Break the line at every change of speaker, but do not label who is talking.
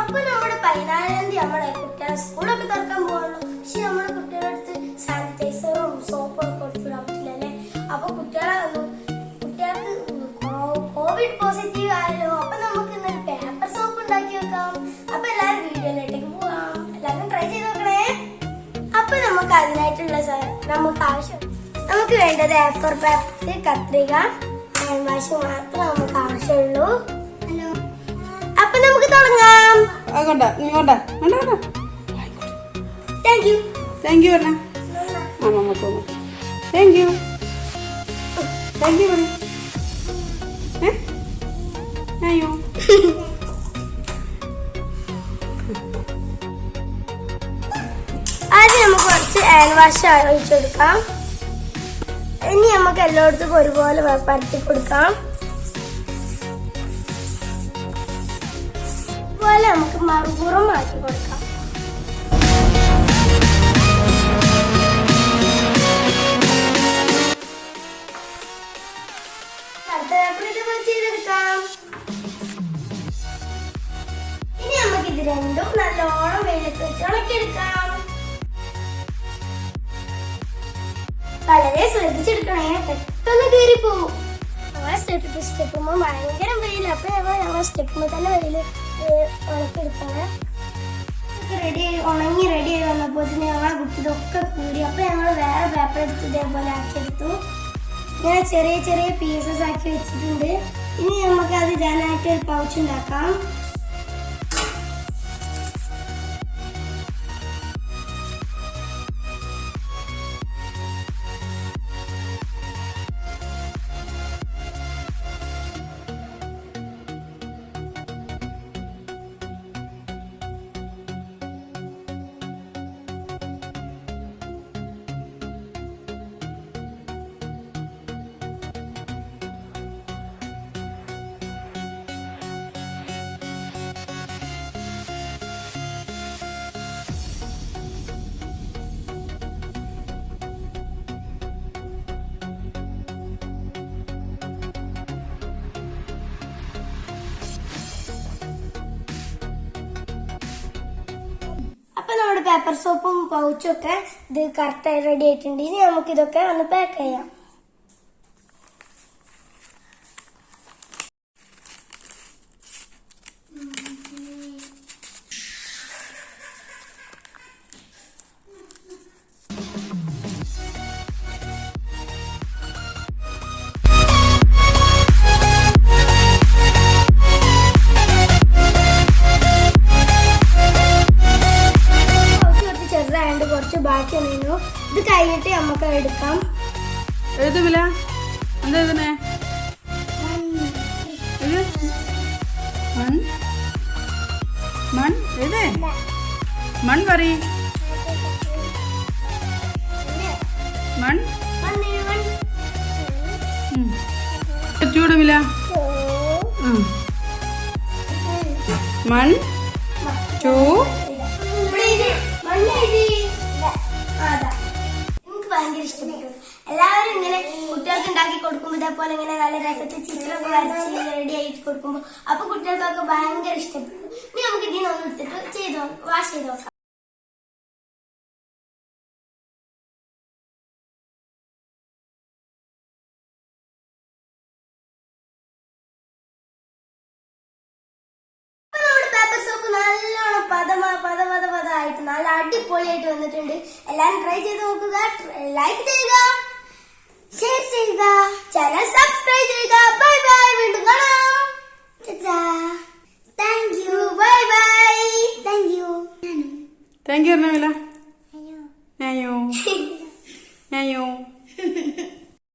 അപ്പൊ നമ്മുടെ പതിനാലാം തീയതി നമ്മളെ കുട്ടികളെ സ്കൂളൊക്കെ തുറക്കാൻ പോകുള്ളൂ പക്ഷെ നമ്മുടെ കുട്ടികളുടെ അടുത്ത് സാനിറ്റൈസറും സോപ്പും ഒക്കെ കൊടുത്തിടാൻ പറ്റില്ലല്ലേ അപ്പൊ കുട്ടികളെ കുട്ടികൾക്ക് കോവിഡ് പോസിറ്റീവ് ആയല്ലോ അപ്പൊ നമുക്ക് ഇന്നൊരു പേപ്പർ സോപ്പ് ഉണ്ടാക്കി വെക്കാം. അപ്പൊ എല്ലാവരും വീഡിയോയിലേക്ക് പോവാം എല്ലാവരും ട്രൈ ചെയ്ത് നോക്കണേ. അപ്പൊ നമുക്ക് അതിനായിട്ടുള്ള നമുക്ക് ആവശ്യം നമുക്ക് വേണ്ടത് എഫർ പേപ്പർ കത്രിക ഹാൻഡ് വാഷ് മാത്രമേ നമുക്ക് ആവശ്യമുള്ളൂ. നമുക്ക് തുടങ്ങാം.
കൊണ്ട? നീ കൊണ്ട? വേണ്ട വേണ്ട
താങ്ക് യു
താങ്ക് യു പറഞ്ഞ ആ മമ്മക്ക് താങ്ക് യു താങ്ക് യു പറ അയ്യോ.
ആദ്യം നമുക്ക് കുറച്ച് ഹാൻഡ് വാഷ് ഒഴിച്ചു കൊടുക്കാം ഇനി നമുക്ക് എല്ലായിടത്തും ഒരുപോലെ പരത്തി കൊടുക്കാം. അതുപോലെ നമുക്ക് മറുപുറം മാറ്റി കൊടുക്കാം. ഇനി നമുക്ക് ഇത് രണ്ടും നല്ലോണം വെയിലത്ത് വെച്ച് ഉണക്കിയെടുക്കാം വളരെ ശ്രദ്ധിച്ചെടുക്കണേ. പെട്ടെന്ന് കയറി പോകും ഞങ്ങളെ സ്റ്റെപ്പ് സ്റ്റെപ്പുമ്പോൾ ഭയങ്കര വെയിൽ അപ്പൊ ഞങ്ങൾ ഞങ്ങളെ സ്റ്റെപ്പുമ്പോൾ തന്നെ വെയിൽ ഉണക്കിയെടുക്കണേ റെഡി ഉണങ്ങി റെഡി ആയി വന്നപ്പോൾ ഞങ്ങളെ കുട്ടിയതൊക്കെ കൂടി. അപ്പോൾ അപ്പൊ ഞങ്ങൾ വേറെ പേപ്പർ എടുത്ത് ഇതേപോലെ ആക്കിയെടുത്തു. ഇങ്ങനെ ചെറിയ ചെറിയ പീസസ് ആക്കി വെച്ചിട്ടുണ്ട്. ഇനി നമുക്ക് അത് ഇടാനായിട്ട് ഒരു പൗച്ച് ഉണ്ടാക്കാം. അപ്പൊ നമ്മുടെ പേപ്പർ സോപ്പും പൗച്ചും ഒക്കെ ഇത് കറക്റ്റായി റെഡി ആയിട്ടുണ്ട്. ഇനി നമുക്ക് ഇതൊക്കെ ഒന്ന് പാക്ക് ചെയ്യാം. കഴിഞ്ഞിട്ട് നമുക്ക് എടുക്കാം
എഴുതുമില്ല എന്താ എഴുതണേ എഴുത് മൺ മൺ എഴുതേ മൺ പറ മൺ ചൂടുമില്ല മൺ ചൂ
എനിക്ക് ഇങ്ങനെ നല്ല രസത്തിൽ ചിത്രമൊക്കെ വരച്ച് റെഡി ആയിട്ട് കൊടുക്കുമ്പോൾ അപ്പൊ കുട്ടികൾക്കൊക്കെ ഭയങ്കര ഇഷ്ടപ്പെടും ഇനി നമുക്ക് ഇതിൽ നിന്ന് എടുത്തിട്ട് ചെയ്ത് വാഷ് ചെയ്ത് നോക്കാം. നല്ലോണം പദമ പദ പദ പദ ആയിട്ട് നല്ല അടിപൊളിയായിട്ട് വന്നിട്ടുണ്ട്. എല്ലാരും ട്രൈ ചെയ്ത് നോക്കുക. ലൈക്ക് ചെയ്യുക ഷെയർ ചെയ്യുക ചാനൽ സബ്സ്ക്രൈബ് ചെയ്യുക ബൈ ബൈ വീണ്ടും കാണാം thank you bye bye thank you
thank you പറഞ്ഞമില്ല